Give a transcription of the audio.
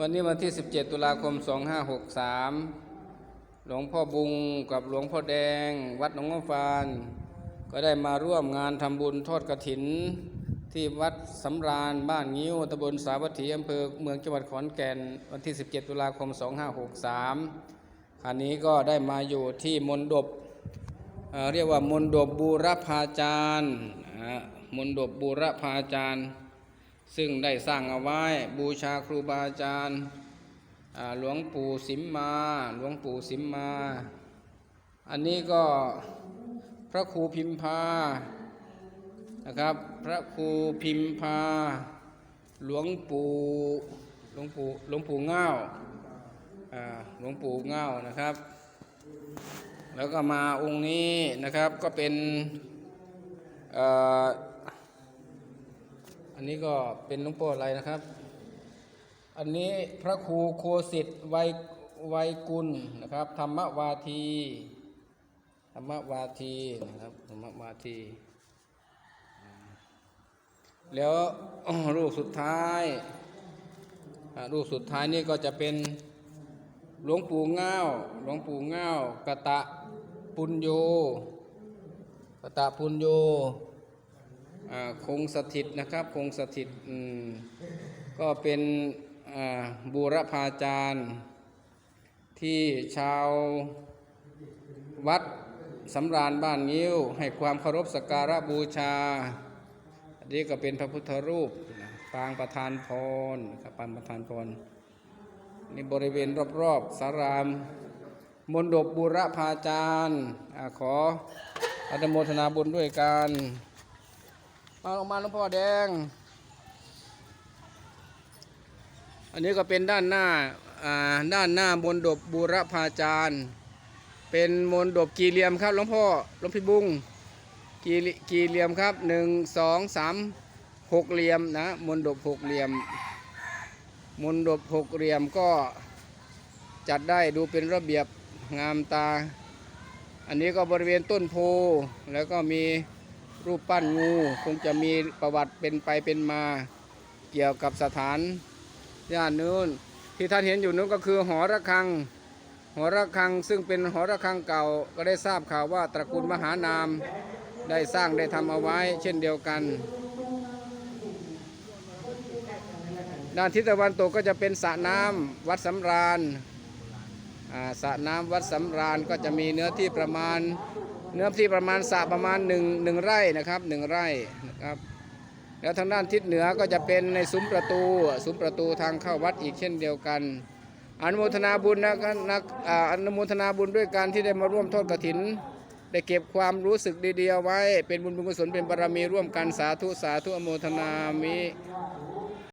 วันนี้วันที่ 17 ตุลาคม 2563 หลวงพ่อบุงกับหลวงพ่อแดง วัดหนองฟาน ก็ได้มาร่วมงานทำบุญทอดกระถิน ที่วัดสำราญบ้านงิ้วตำบลสาวัตถีอำเภอเมืองจังหวัดขอนแก่น วันที่ 17 ตุลาคม 2563คราวนี้ก็ได้มาอยู่ที่มณฑปเเรียกว่ามณฑปบูรพาจารย์มณฑปบูรพาจารย์ ซึ่งได้สร้างเอาไว้บูชาครูบาอาจารย์หลวงปู่สิมมา หลวงปู่สิมมา อันนี้ก็พระครูพิมพานะครับ พระครูพิมพา หลวงปู่หลวงปู่หลวงปู่เง่าหลวงปู่เง่านะครับ แล้วก็มาองค์นี้นะครับก็เป็นเอันนี้ก็เป็นหลวงพ่ออะไรนะครับ อันนี้พระครูโคสิทธิ์ไวยไวยกุลนะครับ ธรรมวาที ธรรมวาทีนะครับ ธรรมวาที แล้วรูปสุดท้าย รูปสุดท้ายนี่ก็จะเป็นหลวงปู่เง่าหลวงปู่เง่ากตะปุญโยกตะปุญโย คงสถิตนะครับคงสถิตก็เป็นบูรพาจารย์ ที่ชาววัดสำราญบ้านงิ้ว ให้ความเคารพสักการะบูชาอันนี้ก็เป็นพระพุทธรูปปางประธานพรครับปางประธานพรนี่บริเวณรอบๆสารามมนดบบูรพาจารย์อขออนุโมทนาบุญด้วยกัน มาลงมาหลวงพ่อแดง อันนี้ก็เป็นด้านหน้าอ่าด้านหน้ามนดบบูรพาจารย์ เป็นมนดบกี่เหลี่ยมครับหลวงพ่อหลวงพี่บุ้งกี่กี่เหลี่ยมครับหนึ่งสองสามหกเหลี่ยมนะมนดบหกเหลี่ยม มนดบหกเหลี่ยมก็จัดได้ดูเป็นระเบียบงามตา อันนี้ก็บริเวณต้นโพแล้วก็มี รูปปั้นงูคงจะมีประวัติเป็นไปเป็นมา เกี่ยวกับสถานย่านนู้น ที่ท่านเห็นอยู่นู้นก็คือหอระฆัง หอระฆังซึ่งเป็นหอระฆังเก่าก็ได้ทราบข่าวว่าตระกูลมหานามได้สร้างได้ทำเอาไว้ เช่นเดียวกัน ด้านทิศตะวันตกก็จะเป็นสระน้ำวัดสำราญสระน้ำวัดสำราญก็จะมีเนื้อที่ประมาณ เนื้อที่ประมาณสระประมาณหนึ่งหนึ่งไร่นะครับหนึ่งไร่นะครับแล้วทางด้านทิศเหนือก็จะเป็นในซุ้มประตูซุ้มประตูทางเข้าวัดอีกเช่นเดียวกันอนุโมทนาบุญนะครับนักอนุโมทนาบุญด้วยการที่ได้มาร่วมทอดกฐิน ได้เก็บความรู้สึกดีๆเอาไว้ เป็นบุญบุญกุศลเป็นบารมีร่วมกันสาธุสาธุอนุโมทนามิ